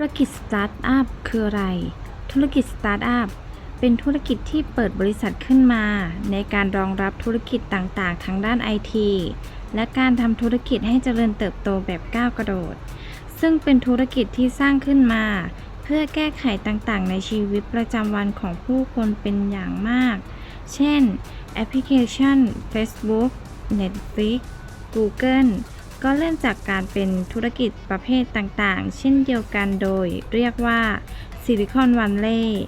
ธุรกิจสตาร์ทอัพคืออะไร ธุรกิจสตาร์ทอัพเป็นธุรกิจที่เปิดบริษัทขึ้นมา ในการรองรับธุรกิจต่างๆ ทางด้านไอทีและการทำธุรกิจให้เจริญเติบโตแบบก้าวกระโดด ซึ่งเป็นธุรกิจที่สร้างขึ้นมา เพื่อแก้ไขต่างๆ ในชีวิตประจำวันของผู้คนเป็นอย่างมาก เช่น แอปพลิเคชัน Facebook Netflix Google ก็เริ่มจากการเป็นธุรกิจประเภทต่างๆ เช่นเดียวกันโดยเรียกว่าซิลิคอนวันเลย์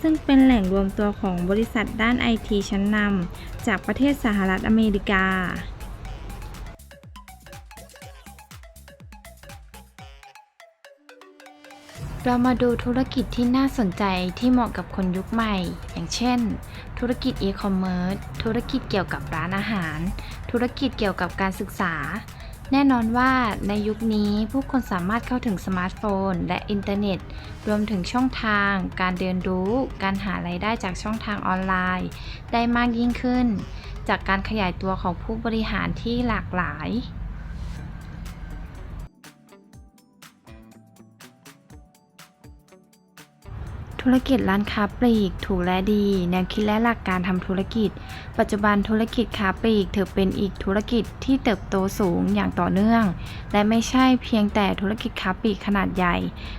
ซึ่งเป็นแหล่งรวมตัวของบริษัทด้านไอทีชั้นนำจากประเทศสหรัฐอเมริกา เรามาดูธุรกิจที่น่าสนใจที่เหมาะกับคนยุคใหม่ อย่างเช่น ธุรกิจอีคอมเมิร์ซ ธุรกิจเกี่ยวกับร้านอาหาร ธุรกิจเกี่ยวกับการศึกษา แน่นอนว่าในยุคนี้ผู้คนสามารถเข้าถึงสมาร์ทโฟน และอินเทอร์เน็ต รวมถึงช่องทาง การเรียนรู้ การหารายได้จากช่องทางออนไลน์ ได้มากยิ่งขึ้น จากการขยายตัวของผู้บริหารที่หลากหลาย ธุรกิจร้านค้าปลีก ถูกและดี แนวคิดและหลักการทำธุรกิจ ปัจจุบันธุรกิจค้าปลีกถือเป็นอีกธุรกิจที่เติบโตสูงอย่างต่อเนื่อง และไม่ใช่เพียงแต่ธุรกิจค้าปลีกขนาดใหญ่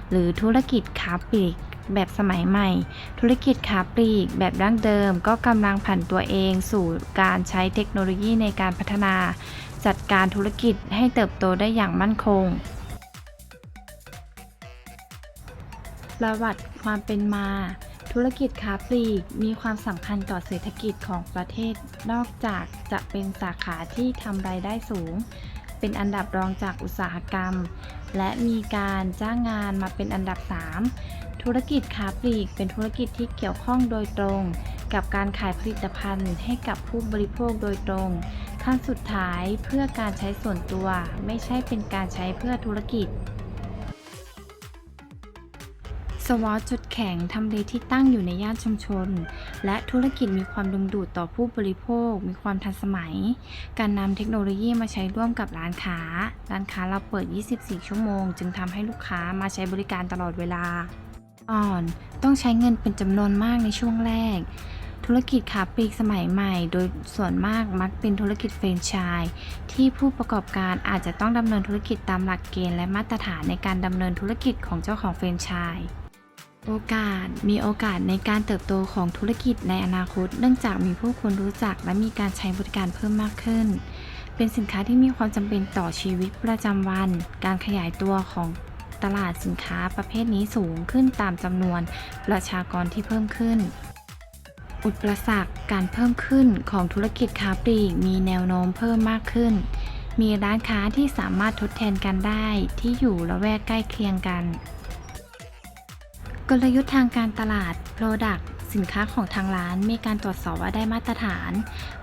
หรือธุรกิจค้าปลีกแบบสมัยใหม่ ธุรกิจค้าปลีกแบบดั้งเดิม ก็กำลังผันตัวเองสู่การใช้เทคโนโลยีในการพัฒนา จัดการธุรกิจให้เติบโตได้อย่างมั่นคง ประวัติความเป็นมา ธุรกิจค้าปลีกมีความสำคัญต่อเศรษฐกิจของประเทศ นอกจากจะเป็นสาขาที่ทำรายได้สูง เป็นอันดับรองจากอุตสาหกรรม และมีการจ้างงานมาเป็นอันดับ 3 ธุรกิจค้าปลีกเป็นธุรกิจที่เกี่ยวข้องโดยตรง กับการขายผลิตภัณฑ์ให้กับผู้บริโภคโดยตรงขั้นสุดท้ายเพื่อการใช้ส่วนตัว ไม่ใช่เป็นการใช้เพื่อธุรกิจ สวอตจุดแข็งทำเลที่ตั้งอยู่ในย่านชุมชน และธุรกิจมีความดึงดูดต่อผู้บริโภค มีความทันสมัย การนำเทคโนโลยีมาใช้ร่วมกับร้านค้า ร้านค้าเราเปิด 24 ชั่วโมง จึงทำให้ลูกค้ามาใช้บริการตลอดเวลา อ่อนต้องใช้เงินเป็นจำนวนมากในช่วงแรก ธุรกิจขาปลีกสมัยใหม่ โดยส่วนมากมักเป็นธุรกิจแฟรนไชส์ที่ผู้ประกอบการอาจจะต้องดำเนินธุรกิจตามหลักเกณฑ์และมาตรฐานในการดำเนินธุรกิจของเจ้าของแฟรนไชส์ โอกาส มีโอกาสในการเติบโตของธุรกิจในอนาคต เนื่องจากมีผู้คนรู้จักและมีการใช้บริการเพิ่มมากขึ้น เป็นสินค้าที่มีความจำเป็นต่อชีวิตประจำวัน การขยายตัวของตลาดสินค้าประเภทนี้สูงขึ้นตามจำนวนประชากรที่เพิ่มขึ้น อุปสรรคการเพิ่มขึ้นของธุรกิจค้าปลีกมีแนวโน้มเพิ่มมากขึ้น มีร้านค้าที่สามารถทดแทนกันได้ที่อยู่ละแวกใกล้เคียงกัน กลยุทธ์ทางการตลาด Product สินค้าของทางร้านมีการตรวจสอบว่าได้มาตรฐาน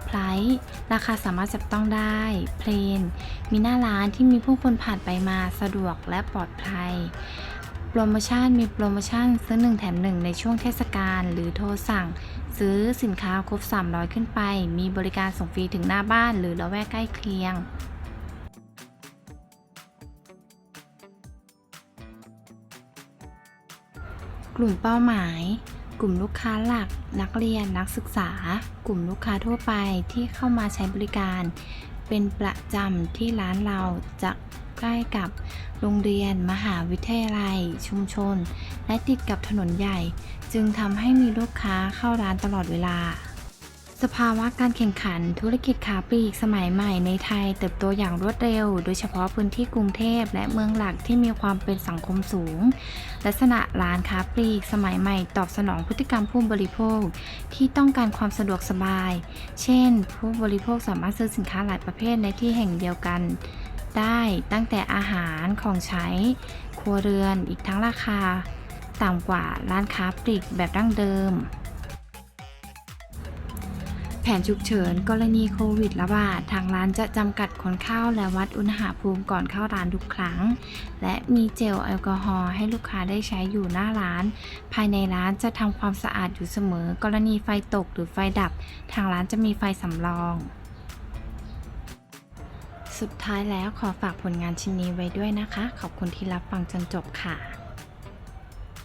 Price ราคาสามารถจับต้องได้ Plain มีหน้าร้านที่มีผู้คนผ่านไปมาสะดวกและปลอดภัย โปรโมชั่นมีโปรโมชั่นซื้อ1แถม1 ในช่วงเทศกาลหรือโทรสั่ง ซื้อสินค้าครบ 300 ขึ้นไป มีบริการส่งฟรีถึงหน้าบ้านหรือละแวกใกล้เคียง กลุ่มเป้าหมาย กลุ่มลูกค้าหลัก นักเรียนนักศึกษา กลุ่มลูกค้าทั่วไปที่เข้ามาใช้บริการ เป็นประจำที่ร้านเราจะใกล้กับโรงเรียน มหาวิทยาลัย ชุมชน และติดกับถนนใหญ่ จึงทำให้มีลูกค้าเข้าร้านตลอดเวลา สภาวะการแข่งขันธุรกิจค้าปลีกสมัยใหม่ในไทยเติบโตอย่างรวดเร็ว โดยเฉพาะพื้นที่กรุงเทพและเมืองหลักที่มีความเป็นสังคมสูง ลักษณะร้านค้าปลีกสมัยใหม่ตอบสนองพฤติกรรมผู้บริโภค ที่ต้องการความสะดวกสบาย เช่น ผู้บริโภคสามารถซื้อสินค้าหลายประเภทในที่แห่งเดียวกัน ได้ตั้งแต่อาหารของใช้ ครัวเรือนอีกทั้งราคา ต่ำกว่าร้านค้าปลีกแบบดั้งเดิม แผนฉุกเฉิน กรณีโควิดระบาด ทางร้านจะจำกัดคนเข้าและวัดอุณหภูมิก่อนเข้าร้านทุกครั้ง และมีเจลแอลกอฮอล์ให้ลูกค้าได้ใช้อยู่หน้าร้าน ภายในร้านจะทำความสะอาดอยู่เสมอ กรณีไฟตกหรือไฟดับ ทางร้านจะมีไฟสำรอง สุดท้ายแล้วขอฝากผลงานชิ้นนี้ไว้ด้วยนะคะ ขอบคุณที่รับฟังจนจบค่ะ